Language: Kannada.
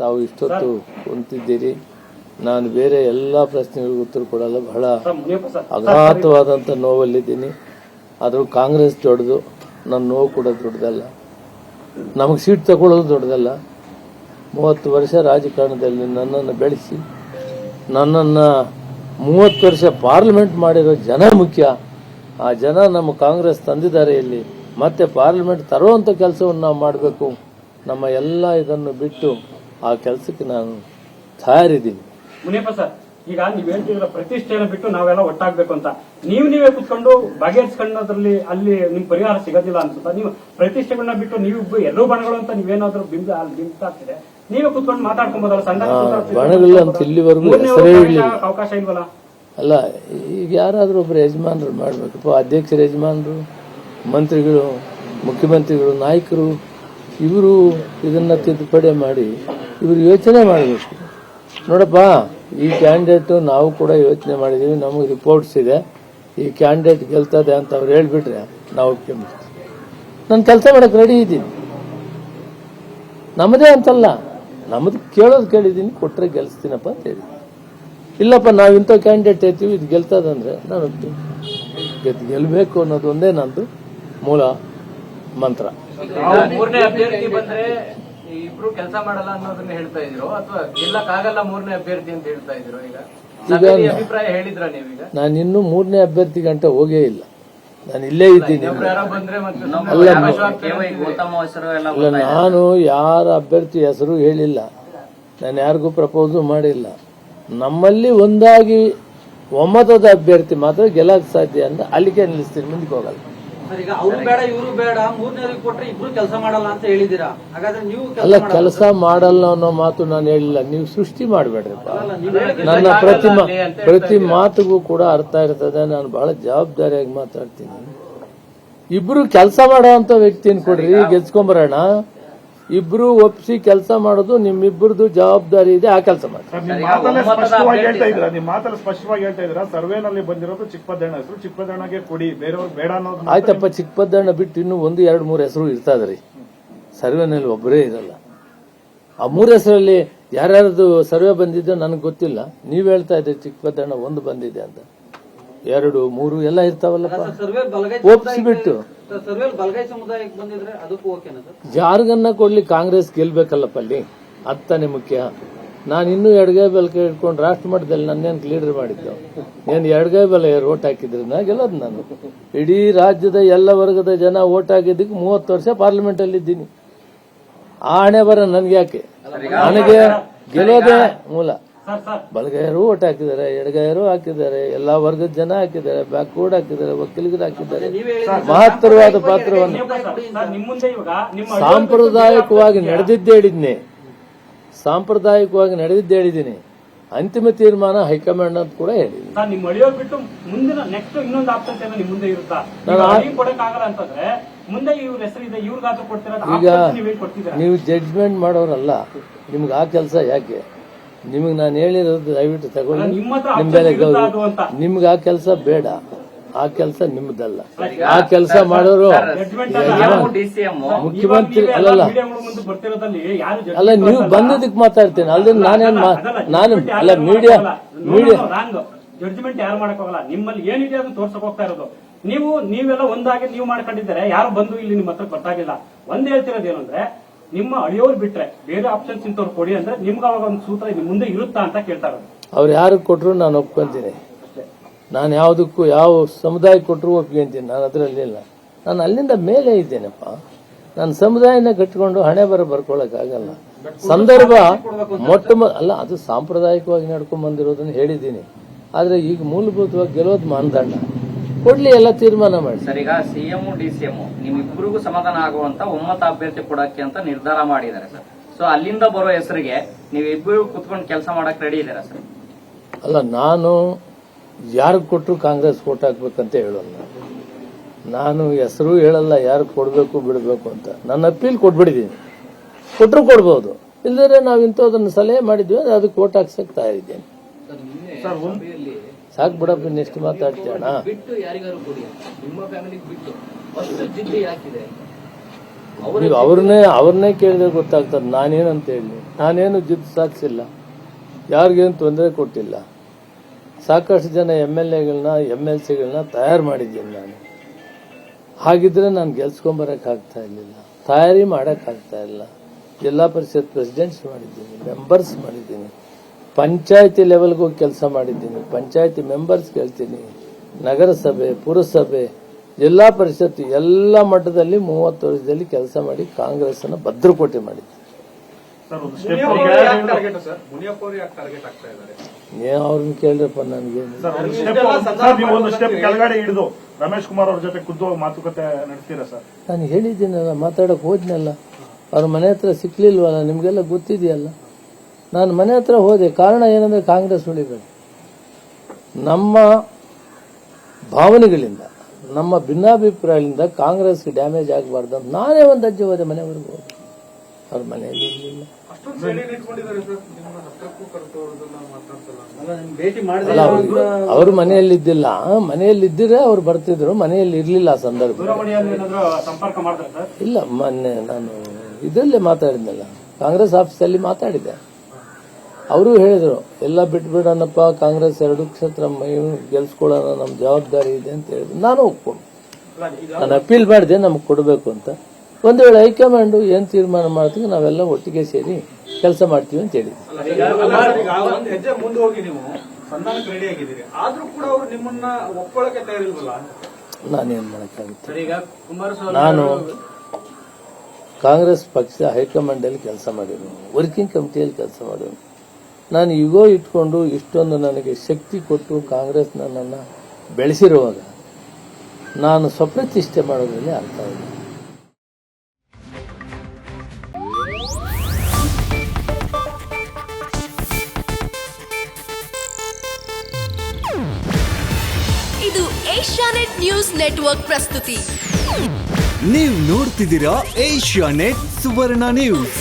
ತಾವು ಇಷ್ಟೊತ್ತು ಕುಂತಿದ್ದೀರಿ. ನಾನು ಬೇರೆ ಎಲ್ಲ ಪ್ರಶ್ನೆಗಳಿಗೆ ಉತ್ತರ ಕೊಡಲ್ಲ, ಬಹಳ ಅಗಾತವಾದಂಥ ನೋವಲ್ಲಿದ್ದೀನಿ. ಆದರೂ ಕಾಂಗ್ರೆಸ್ ದೊಡ್ಡದು, ನನ್ನ ನೋವು ಕೂಡ ದೊಡ್ಡದಲ್ಲ. ನಮಗೆ ಸೀಟ್ ತಗೊಳ್ಳೋದು ದೊಡ್ಡದಲ್ಲ. ಮೂವತ್ತು ವರ್ಷ ರಾಜಕಾರಣದಲ್ಲಿ ನನ್ನನ್ನು ಬೆಳೆಸಿ, ನನ್ನನ್ನು ಮೂವತ್ತು ವರ್ಷ ಪಾರ್ಲಿಮೆಂಟ್ ಮಾಡಿರೋ ಜನ ಮುಖ್ಯ. ಆ ಜನ ನಮ್ಮ ಕಾಂಗ್ರೆಸ್ ತಂದಿದ್ದಾರೆ ಇಲ್ಲಿ. ಮತ್ತೆ ಪಾರ್ಲಿಮೆಂಟ್ ತರುವಂಥ ಕೆಲಸವನ್ನು ನಾವು ಮಾಡಬೇಕು. ನಮ್ಮ ಎಲ್ಲ ಇದನ್ನು ಬಿಟ್ಟು ಆ ಕೆಲಸಕ್ಕೆ ನಾನು ತಯಾರಿದ್ದೀನಿ. ಮುನಿಯಪ್ಪ ಸರ್ ಈಗ ನೀವ್ ಹೇಳ್ತಿದ್ರ ಪ್ರತಿಷ್ಠೆಯನ್ನ ಬಿಟ್ಟು ನಾವೆಲ್ಲ ಒಟ್ಟಾಗ್ಬೇಕು ಅಂತ. ನೀವು ನೀವೇ ಕುತ್ಕೊಂಡು ಬಗೆಹರಿಸ್ಕೊಂಡದ್ರಲ್ಲಿ ಅಲ್ಲಿ ನಿಮ್ ಪರಿಹಾರ ಸಿಗೋದಿಲ್ಲ ಅನ್ಸುತ್ತಾ? ನೀವು ಪ್ರತಿಷ್ಠೆಗಳನ್ನ ಬಿಟ್ಟು ನೀವು ಎಲ್ಲರೂ ಬಣಗಳು ಅಂತ ನೀವೇನಾದ್ರೂ ಬಿಂಬ ಅಲ್ಲಿ ಆಗ್ತಿದೆ ನೀವೇ ಕುತ್ಕೊಂಡು ಮಾತಾಡ್ಕೊಬೋದಲ್ಲ ಬಣಗಳು ಅಂತ ಇಲ್ಲಿವರೆಗೂ ಅವಕಾಶ ಇಲ್ವಲ್ಲ? ಅಲ್ಲ ಈಗ ಯಾರಾದರೂ ಒಬ್ಬರು ಯಜಮಾನರು ಮಾಡಬೇಕಪ್ಪ ಅಧ್ಯಕ್ಷರ ಯಜಮಾನರು ಮಂತ್ರಿಗಳು ಮುಖ್ಯಮಂತ್ರಿಗಳು ನಾಯಕರು ಇವರು ಇದನ್ನ ತಿದ್ದುಪಡಿ ಮಾಡಿ ಇವರು ಯೋಚನೆ ಮಾಡಬೇಕು ನೋಡಪ್ಪ, ಈ ಕ್ಯಾಂಡಿಡೇಟ್ ನಾವು ಕೂಡ ಯೋಚನೆ ಮಾಡಿದ್ದೀವಿ ನಮಗೆ ರಿಪೋರ್ಟ್ಸ್ ಇದೆ. ಈ ಕ್ಯಾಂಡಿಡೇಟ್ ಗೆಲ್ತದೆ ಅಂತ ಅವ್ರು ಹೇಳ್ಬಿಟ್ರೆ ನಾವು ಒಪ್ಕೊಂಡ್ಬಿಡ್ತೀವಿ ನಾನು ಕೆಲಸ ಮಾಡಕ್ಕೆ ರೆಡಿ ಇದ್ದೀನಿ. ನಮ್ಮದೇ ಅಂತಲ್ಲ ನಮ್ಮದು ಕೇಳೋದು ಕೇಳಿದ್ದೀನಿ ಕೊಟ್ಟರೆ ಗೆಲ್ಲಿಸ್ತೀನಪ್ಪ ಅಂತ ಹೇಳಿ ಇಲ್ಲಪ್ಪ, ನಾವು ಇಂಥ ಕ್ಯಾಂಡಿಡೇಟ್ ಐತೀವಿ ಇದು ಗೆಲ್ತದಂದ್ರೆ ನಾನು ಗೆದ್ದು ಗೆಲ್ಲಬೇಕು ಅನ್ನೋದು ಒಂದೇ ನಂದು ಮೂಲ ಮಂತ್ರ. ಇಬ್ರು ಕೆಲಸ ಮಾಡಲ್ಲ ಅನ್ನೋದನ್ನ ಹೇಳ್ತಾ ಇದ್ರು. ಅಥವಾ ಗೆಲ್ಲಕ್ ಆಗಲ್ಲ ಮೂರನೇ ಅಭ್ಯರ್ಥಿ ಅಂತ ಹೇಳ್ತಾ ಇದ್ರು ಈಗ. ಅಭಿಪ್ರಾಯ ಹೇಳಿದ್ರ ನೀವೀಗ? ನಾನು ಇನ್ನು ಮೂರನೇ ಅಭ್ಯರ್ಥಿ ಗಂಟೆ ಹೋಗೇ ಇಲ್ಲ. ನಾನು ಇಲ್ಲೇ ಇದ್ದೀನಿ. ಅಲ್ಲ, ನಾನು ಯಾರ ಅಭ್ಯರ್ಥಿ ಹೆಸರು ಹೇಳಿಲ್ಲ. ನಾನು ಯಾರಿಗೂ ಪ್ರಪೋಸ್ ಮಾಡಿಲ್ಲ. ನಮ್ಮಲ್ಲಿ ಒಂದಾಗಿ ಒಮ್ಮತದ ಅಭ್ಯರ್ಥಿ ಮಾತ್ರ ಗೆಲ್ಲಕ್ಕೆ ಸಾಧ್ಯ ಅಂತ ಅಲ್ಲಿಗೆ ನಿಲ್ಲಿಸ್ತೀನಿ ಮುಂದಕ್ಕೆ ಹೋಗಲ್ಲ. ಈಗ ಅವರು ಬೇಡ ಇವರು ಬೇಡ ಮೂರನೇವ್ರಿಗೆ ಕೊಟ್ರೆ ಇಬ್ರು ಕೆಲಸ ಮಾಡಲ್ಲ ಅಂತ ಹೇಳಿದೀರಾ ಹಾಗಾದ್ರೆ ನೀವು ಕೆಲಸ ಅಲ್ಲ ಕೆಲಸ ಮಾಡಲ್ಲ ಅನ್ನೋ ಮಾತು ನಾನು ಹೇಳಿಲ್ಲ. ನೀವು ಸೃಷ್ಟಿ ಮಾಡಬೇಡ್ರಿಪ್ಪ. ನನ್ನ ಪ್ರತಿ ಪ್ರತಿ ಮಾತಿಗೂ ಕೂಡ ಅರ್ಥ ಇರ್ತದೆ. ನಾನು ಬಹಳ ಜವಾಬ್ದಾರಿಯಾಗಿ ಮಾತಾಡ್ತೀನಿ. ಇಬ್ರು ಕೆಲಸ ಮಾಡುವಂತ ವ್ಯಕ್ತಿನ ಕೊಡ್ರಿ ಗೆಲ್ಸ್ಕೊಂಬರೋಣ ಇಬ್ರು ಒಪ್ಸಿ ಕೆಲಸ ಮಾಡೋದು ನಿಮ್ಮಿಬ್ಬರದು ಜವಾಬ್ದಾರಿ ಇದೆ ಆ ಕೆಲಸ ಮಾಡಿ. ಸ್ಪಷ್ಟವಾಗಿ ಹೇಳ್ತಾ ಇದ್ರ ಮಾತಲ್ಲಿ ಸ್ಪಷ್ಟವಾಗಿ ಹೇಳ್ತಾ ಇದ್ರ ಸರ್ವೇನಲ್ಲಿ ಬಂದಿರೋದು ಚಿಕ್ಕಪದ್ದಣ್ಣ ಹೆಸರು. ಚಿಕ್ಕಪದ್ದಣ್ಣಗೆ ಕೊಡಿ ಬೇರೆಯವ್ರಿಗೆ ಬೇಡ ಅನ್ನೋದು ಆಯ್ತಪ್ಪ ಚಿಕ್ಕಪದ್ದಣ್ಣ ಬಿಟ್ಟು ಇನ್ನೂ ಒಂದು ಎರಡು ಮೂರು ಹೆಸರು ಇರ್ತದ್ರಿ ಸರ್ವೆನಲ್ಲಿ ಒಬ್ಬರೇ ಇರಲ್ಲ. ಆ ಮೂರು ಹೆಸರಲ್ಲಿ ಯಾರ್ಯಾರದು ಸರ್ವೆ ಬಂದಿದ್ದು ನನಗೆ ಗೊತ್ತಿಲ್ಲ. ನೀವ್ ಹೇಳ್ತಾ ಇದ್ದೀರಿ ಚಿಕ್ಕಪದ್ದಣ್ಣ ಒಂದು ಬಂದಿದೆ ಅಂತ. ಎರಡು ಮೂರು ಎಲ್ಲ ಇರ್ತಾವಲ್ಲಪ್ಪ. ಒಪ್ಸಿ ಬಿಟ್ಟು ಒಪ್ಸಿಬಿಟ್ಟು. ಸರ್ವೆ ಬಲಗೈ ಸಮುದಾಯಕ್ಕೆ ಬಂದಿದ್ರೆ ಅದಕ್ಕೂ ಓಕೆನಾ ಸರ್ ಯಾರಿಗನ್ನ ಕೊಡ್ಲಿ ಕಾಂಗ್ರೆಸ್ ಗೆಲ್ಬೇಕಲ್ಲಪ್ಪ ಅಲ್ಲಿ ಅತ್ತಾನೆ ಮುಖ್ಯ. ನಾನು ಇನ್ನೂ ಎಡಗೈ ಬೆಲ್ ಇಟ್ಕೊಂಡು ರಾಷ್ಟ್ರ ಮಟ್ಟದಲ್ಲಿ ನನ್ನೇನು ಲೀಡರ್ ಮಾಡಿದ್ದು? ನೀನು ಎಡಗೈ ಬೆಲೆ ಓಟ್ ಹಾಕಿದ್ರೆ ನಾ ಗೆಲ್ಲೋದು ನಾನು. ಇಡೀ ರಾಜ್ಯದ ಎಲ್ಲ ವರ್ಗದ ಜನ ಓಟ್ ಹಾಕಿದ್ದಕ್ಕೆ ಮೂವತ್ತು ವರ್ಷ ಪಾರ್ಲಿಮೆಂಟ್ ಅಲ್ಲಿ ಇದ್ದೀನಿ. ಆ ಹಣೆ ಬರ ನನ್ಗೆ ಯಾಕೆ ನನಗೆ ಗೆಲ್ಲೋದೇ ಮೂಲ. ಬಲಗೈಯರು ಓಟ್ ಹಾಕಿದ್ದಾರೆ ಎಡಗೈಯರು ಹಾಕಿದ್ದಾರೆ ಎಲ್ಲಾ ವರ್ಗದ ಜನ ಹಾಕಿದ್ದಾರೆ ಬ್ಯಾಕ್ವರ್ಡ್ ಹಾಕಿದ್ದಾರೆ ವಕೀಲರು ಹಾಕಿದ್ದಾರೆ. ಮಹತ್ತರವಾದ ಪಾತ್ರವನ್ನು ಸಾಂಪ್ರದಾಯಿಕವಾಗಿ ನಡೆದಿದ್ದೇ ಹೇಳಿದ್ನಿ. ಸಾಂಪ್ರದಾಯಿಕವಾಗಿ ನಡೆದಿದ್ದೇ ಹೇಳಿದ್ದೀನಿ ಅಂತಿಮ ತೀರ್ಮಾನ ಹೈಕಮಾಂಡ್ ಅಂತ ಕೂಡ ಹೇಳಿದ್ದೀನಿ ಈಗ ನೀವು ಜಡ್ಜ್ಮೆಂಟ್ ಮಾಡೋರಲ್ಲ. ನಿಮ್ಗೆ ಆ ಕೆಲಸ ಯಾಕೆ? ನಿಮಗೆ ನಾನು ಹೇಳಿರೋದು ದಯವಿಟ್ಟು ತಗೊಳ್ಳಿ. ನಿಮ್ಮ ಮೇಲೆ ಅಂತ? ನಿಮ್ಗೆ ಆ ಕೆಲಸ ಬೇಡ. ಆ ಕೆಲಸ ನಿಮ್ಮದಲ್ಲ ಆ ಕೆಲಸ ಮಾಡೋರು ಜಡ್ಜ್ಮೆಂಟ್ ಡಿಸಿಎಂ ಮುಖ್ಯಮಂತ್ರಿ ಅಲ್ಲಲ್ಲ. ಮುಂದೆ ಬರ್ತಿರೋದಲ್ಲಿ ಯಾರು ಅಲ್ಲ ನೀವು? ಬಂದಿದ್ದಕ್ಕೆ ಮಾತಾಡ್ತೀನಿ. ಅಲ್ಲದೆ ನಾನೇನ್ ನಾನು ಅಲ್ಲ ಮೀಡಿಯಾ ಮೀಡಿಯಾ ಜಡ್ಜ್ಮೆಂಟ್ ಯಾರು ಮಾಡಕ್ ಹೋಗಲ್ಲ ನಿಮ್ಮಲ್ಲಿ ಏನಿದೆ ಅದು ತೋರ್ಸಕ್ ಹೋಗ್ತಾ ಇರೋದು. ನೀವು ನೀವೆಲ್ಲ ಒಂದಾಗಿ ನೀವು ಮಾಡ್ಕೊಂಡಿದ್ದಾರೆ? ಯಾರು ಬಂದು ಇಲ್ಲಿ ನಿಮ್ಮ ಹತ್ರ ಗೊತ್ತಾಗಿಲ್ಲ. ಒಂದ್ ಹೇಳ್ತಿರೋದು ಏನಂದ್ರೆ ಅಂದ್ರೆ ನಿಮ್ಮ ಅಳಿಯೋರು ಬಿಟ್ರೆ ಬೇರೆ ಆಪ್ಷನ್ಸ್ ಇಂಥವ್ರು ಕೊಡಿ ಅಂದ್ರೆ ನಿಮ್ಗೆ ಅವಾಗ ಒಂದು ಸೂತ್ರ ನಿಮ್ ಮುಂದೆ ಇರುತ್ತಾ ಅಂತ ಕೇಳ್ತಾ ಇರೋದು. ಅವ್ರು ಯಾರು ಕೊಟ್ರು ನಾನು ಒಪ್ಕೊಂತೀನಿ. ನಾನು ಯಾವುದಕ್ಕೂ ಯಾವ ಸಮುದಾಯ ಕೊಟ್ಟರು ಒಪ್ಕೊಂತೀನಿ ನಾನು ಅದರಲ್ಲಿ ಇಲ್ಲ. ನಾನು ಅಲ್ಲಿಂದ ಮೇಲೆ ಇದ್ದೇನಪ್ಪ. ನಾನು ಸಮುದಾಯನ ಕಟ್ಕೊಂಡು ಹಣೆ ಬರ ಬರ್ಕೊಳಕ್ಕಾಗಲ್ಲ. ಸಂದರ್ಭ ಮೊಟ್ಟ ಅಲ್ಲ ಅದು ಸಾಂಪ್ರದಾಯಿಕವಾಗಿ ನಡ್ಕೊಂಡ್ ಬಂದಿರೋದನ್ನ ಹೇಳಿದ್ದೀನಿ. ಆದ್ರೆ ಈಗ ಮೂಲಭೂತವಾಗಿ ಗೆಲ್ಲೋದು ಮಾನದಂಡ. ಕೊಡ್ಲಿ ಎಲ್ಲ ತೀರ್ಮಾನ ಮಾಡಿ. ಸರ್ ಈಗ ಸಿಎಂ ಡಿಸಿಎಂ ನಿಮ್ಮಿಬ್ಬರಿಗೂ ಸಮಾಧಾನ ಆಗುವಂತ ಒಮ್ಮತ ಅಭ್ಯರ್ಥಿ ಕೊಡಕ್ಕೆ ಅಂತ ನಿರ್ಧಾರ ಮಾಡಿದ್ದಾರೆ ಸರ್. ಸೊ ಅಲ್ಲಿಂದ ಬರೋ ಹೆಸರಿಗೆ ನೀವಿಬ್ಬರು ಕುತ್ಕೊಂಡು ಕೆಲಸ ಮಾಡಕ್ ರೆಡಿ ಇದ್ದೀರಾ ಸರ್? ಅಲ್ಲ ನಾನು ಯಾರು ಕೊಟ್ಟರು ಕಾಂಗ್ರೆಸ್ ಓಟ್ ಹಾಕ್ಬೇಕಂತ ಹೇಳೋಲ್ಲ. ನಾನು ಹೆಸರು ಹೇಳಲ್ಲ ಯಾರು ಕೊಡಬೇಕು ಬಿಡಬೇಕು ಅಂತ. ನನ್ನ ಅಪ್ಪೀಲ್ ಕೊಟ್ಬಿಟ್ಟಿದ್ದೀನಿ. ಕೊಟ್ಟರು ಕೊಡ್ಬೋದು. ಇಲ್ಲದ್ರೆ ನಾವು ಇಂಥದನ್ನು ಸಲಹೆ ಮಾಡಿದ್ವಿ ಅದು ಅದಕ್ಕೆ ಓಟ್ ಹಾಕ್ಸಕ್ ತಯಾರಿದ್ದೇನೆ. ಸಾಕು ಬಿಡಪ್ಪ ನೆಕ್ಸ್ಟ್ ಮಾತಾಡ್ತೀಯಣ್ಣ ಬಿಟ್ಟು ಯಾರಿಗಾರು ಕೊಡಿ ನಿಮ್ಮ ಫ್ಯಾಮಿಲಿಗೆ ಬಿಟ್ಟು. ಅಷ್ಟು ಜಿದ್ದಿ ಯಾಕಿದೆ? ನೀವು ಅವ್ರನ್ನೇ ಅವ್ರನ್ನೇ ಕೇಳಿದ್ರೆ ಗೊತ್ತಾಗ್ತದೆ. ನಾನೇನಂತ ಹೇಳಿ ನಾನೇನು ಜಿದ್ದು ಸಾಧಿಸಿಲ್ಲ ಯಾರಿಗೇನು ತೊಂದರೆ ಕೊಟ್ಟಿಲ್ಲ. ಸಾಕಷ್ಟು ಜನ ಎಂ ಎಲ್ ಎಗಳನ್ನ ಎಂ ಎಲ್ ಸಿಗಳನ್ನ ತಯಾರು ಮಾಡಿದ್ದೀನಿ ನಾನು. ಹಾಗಿದ್ರೆ ನಾನು ಗೆಲ್ಸ್ಕೊಂಬರಕ್ಕಾಗ್ತಾ ಇರಲಿಲ್ಲ. ತಯಾರಿ ಮಾಡೋಕ್ಕಾಗ್ತಾ ಇಲ್ಲ ಜಿಲ್ಲಾ ಪರಿಷತ್ ಪ್ರೆಸಿಡೆಂಟ್ಸ್ ಮಾಡಿದ್ದೀನಿ ಮೆಂಬರ್ಸ್ ಮಾಡಿದ್ದೀನಿ. ಪಂಚಾಯತಿ ಲೆವೆಲ್ಗೆ ಹೋಗಿ ಕೆಲಸ ಮಾಡಿದ್ದೀನಿ. ಪಂಚಾಯತಿ ಮೆಂಬರ್ಸ್ ಕೇಳ್ತೀನಿ. ನಗರಸಭೆ ಪುರಸಭೆ ಜಿಲ್ಲಾ ಪರಿಷತ್ತು ಎಲ್ಲ ಮಟ್ಟದಲ್ಲಿ ಮೂವತ್ತು ವರ್ಷದಲ್ಲಿ ಕೆಲಸ ಮಾಡಿ ಕಾಂಗ್ರೆಸ್ಸನ್ನು ಭದ್ರಕೋಟೆ ಮಾಡಿದ್ದೀನಿ. ಸರ್ ಒಂದು ಸ್ಟೆಪ್ ನೀವು ಅವ್ರನ್ನ ಕೇಳ್ರಪ್ಪ ನನಗೆ. ರಮೇಶ್ ಕುಮಾರ್ ಅವ್ರ ಜೊತೆ ಖುದ್ದು ಮಾತುಕತೆ ನಡೆಸ್ತೀರಾ ಸರ್? ನಾನು ಹೇಳಿದ್ದೀನಲ್ಲ ಮಾತಾಡಕ್ ಹೋದ್ನಲ್ಲ. ಅವ್ರ ಮನೆ ಹತ್ರ ಸಿಕ್ಲಿಲ್ವಲ್ಲ ನಿಮ್ಗೆಲ್ಲ ಗೊತ್ತಿದೆಯಲ್ಲ? ನಾನು ಮನೆ ಹತ್ರ ಹೋದೆ ಕಾರಣ ಏನಂದ್ರೆ ಕಾಂಗ್ರೆಸ್ ಉಳಿಬೇಕು. ನಮ್ಮ ಭಾವನೆಗಳಿಂದ ನಮ್ಮ ಭಿನ್ನಾಭಿಪ್ರಾಯಗಳಿಂದ ಕಾಂಗ್ರೆಸ್ಗೆ ಡ್ಯಾಮೇಜ್ ಆಗಬಾರ್ದು ಅಂತ ನಾನೇ ಒಂದು ಅಜ್ಜಿ ಹೋದೆ ಮನೆವರೆಗೂ ಹೋದೆ. ಅವ್ರ ಮನೆಯಲ್ಲಿ ಅವ್ರು ಅವ್ರ ಮನೆಯಲ್ಲಿದ್ದಿಲ್ಲ. ಮನೆಯಲ್ಲಿದ್ದರೆ ಅವ್ರು ಬರ್ತಿದ್ರು ಮನೆಯಲ್ಲಿ ಇರ್ಲಿಲ್ಲ ಆ ಸಂದರ್ಭ. ದೂರವಾಣಿಯಲ್ಲಿ ಏನಾದ್ರು ಸಂಪರ್ಕ ಮಾಡಿದ್ರೆ ಸರ್? ಇಲ್ಲ ಮೊನ್ನೆ ನಾನು ಇದರಲ್ಲೇ ಮಾತಾಡಿದ್ನಲ್ಲ. ಕಾಂಗ್ರೆಸ್ ಆಫೀಸಲ್ಲಿ ಮಾತಾಡಿದೆ ಅವರು ಹೇಳಿದರು ಎಲ್ಲ ಬಿಟ್ಬಿಡೋಣಪ್ಪ ಕಾಂಗ್ರೆಸ್ ಎರಡು ಕ್ಷೇತ್ರ ಮೈ ಗೆಲ್ಸ್ಕೊಳ್ಳೋಣ ನಮ್ಮ ಜವಾಬ್ದಾರಿ ಇದೆ ಅಂತ ಹೇಳಿದ್ರು. ನಾನು ಒಪ್ಕೊಂಡು. ನಾನು ಅಪೀಲ್ ಮಾಡಿದೆ ನಮಗೆ ಕೊಡಬೇಕು ಅಂತ. ಒಂದು ವೇಳೆ ಹೈಕಮಾಂಡು ಏನು ತೀರ್ಮಾನ ಮಾಡ್ತೀವಿ ನಾವೆಲ್ಲ ಒಟ್ಟಿಗೆ ಸೇರಿ ಕೆಲಸ ಮಾಡ್ತೀವಿ ಅಂತ ಹೇಳಿದ್ವಿ ನಾನೇನ್ ಹೆಜ್ಜೆ ಮುಂದೆ ಹೋಗಿ ನೀವು ಸಂಧಾನಕ್ಕೆ ರೆಡಿ ಆಗಿದ್ದೀರಿ. ಆದ್ರೂ ಕೂಡ ಅವ್ರು ನಿಮ್ಮನ್ನ ಒಪ್ಕೊಳ್ಳಕ್ಕೆ ತಯಾರಿಲ್ವಲ್ಲ? ನಾನೇನು ಮಾಡೋಕ್ಕಾಗುತ್ತೆ? ಸರ್ ಈಗ ಕುಮಾರಸ್ವಾಮಿ ನಾನು ಕಾಂಗ್ರೆಸ್ ಪಕ್ಷ ಹೈಕಮಾಂಡಲ್ಲಿ ಕೆಲಸ ಮಾಡಿರೋನು ವರ್ಕಿಂಗ್ ಕಮಿಟಿಯಲ್ಲಿ ಕೆಲಸ ಮಾಡೋನು ನಾನು ಈಗೋ ಇಟ್ಕೊಂಡು ಇಷ್ಟೊಂದು ನನಗೆ ಶಕ್ತಿ ಕೊಟ್ಟು ಕಾಂಗ್ರೆಸ್ ನನ್ನನ್ನು ಬೆಳೆಸಿರುವಾಗ ನಾನು ಸ್ವಪ್ರತಿಷ್ಠೆ ಮಾಡೋದ್ರಲ್ಲಿ ಅರ್ಥ ಇಲ್ಲ ಇದು ಏಷ್ಯಾನೆಟ್ ನ್ಯೂಸ್ ನೆಟ್ವರ್ಕ್ ಪ್ರಸ್ತುತಿ. ನೀವು ನೋಡ್ತಿದ್ದೀರಾ ಏಷ್ಯಾ ನೆಟ್ ಸುವರ್ಣ ನ್ಯೂಸ್.